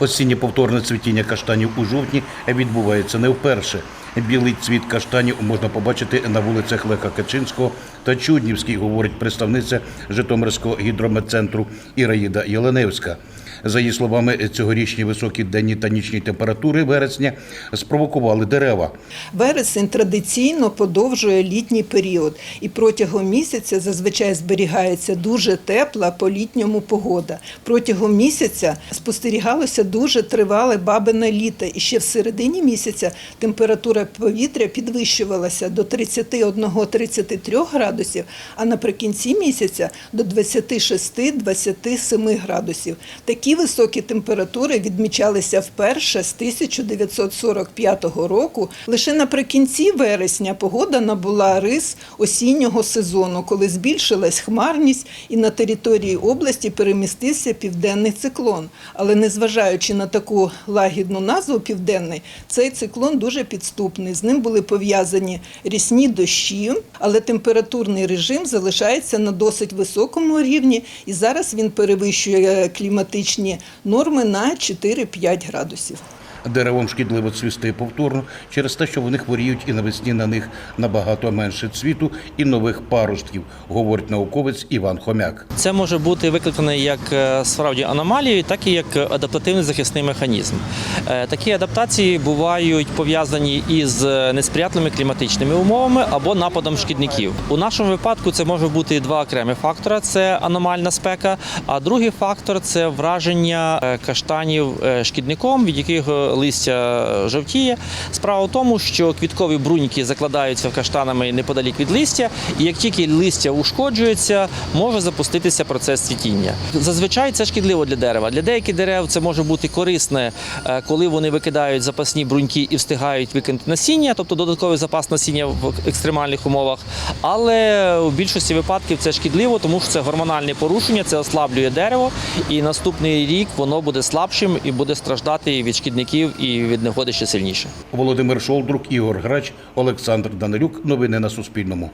Осіннє повторне цвітіння каштанів у жовтні відбувається не вперше. Білий цвіт каштанів можна побачити на вулицях Леха Качинського та Чуднівській, говорить представниця Житомирського гідрометцентру Іраїда Єленевська. За її словами, цьогорічні високі денні та нічні температури вересня спровокували дерева. Вересень традиційно подовжує літній період, і протягом місяця зазвичай зберігається дуже тепла по літньому погода. Протягом місяця спостерігалося дуже тривале бабине літо, і ще в середині місяця температура повітря підвищувалася до 31-33 градусів, а наприкінці місяця до 26-27 градусів. Такі високі температури відмічалися вперше з 1945 року. Лише наприкінці вересня погода набула рис осіннього сезону, коли збільшилась хмарність і на території області перемістився південний циклон. Але незважаючи на таку лагідну назву південний, цей циклон дуже підступний. З ним були пов'язані рісні дощі, але температурний режим залишається на досить високому рівні, і зараз він перевищує кліматичні норми на 4-5 градусів. Деревам шкідливо цвісти повторно через те, що вони хворіють і навесні на них набагато менше цвіту і нових паростків, говорить науковець Іван Хомяк. Це може бути викликано як е, справді аномалією, так і як адаптативний захисний механізм. Е, Такі адаптації бувають пов'язані із несприятливими кліматичними умовами або нападом шкідників. У нашому випадку це може бути два окремі фактори: це аномальна спека. А другий фактор це враження е, каштанів е, шкідником, від яких е, листя жовтіє. Справа в тому, що квіткові бруньки закладаються каштанами неподалік від листя, і як тільки листя ушкоджується, може запуститися процес цвітіння. Зазвичай це шкідливо для дерева. Для деяких дерев це може бути корисне, е, коли вони викидають запасні бруньки і встигають викинути насіння, тобто додатковий запас насіння в екстремальних умовах. Але у більшості випадків це шкідливо, тому що це гормональне порушення, це ослаблює дерево, і наступний рік воно буде слабшим і буде страждати від шкідників і від негоди ще сильніше. Володимир Шолдрук, Ігор Грач, Олександр Данилюк. Новини на Суспільному.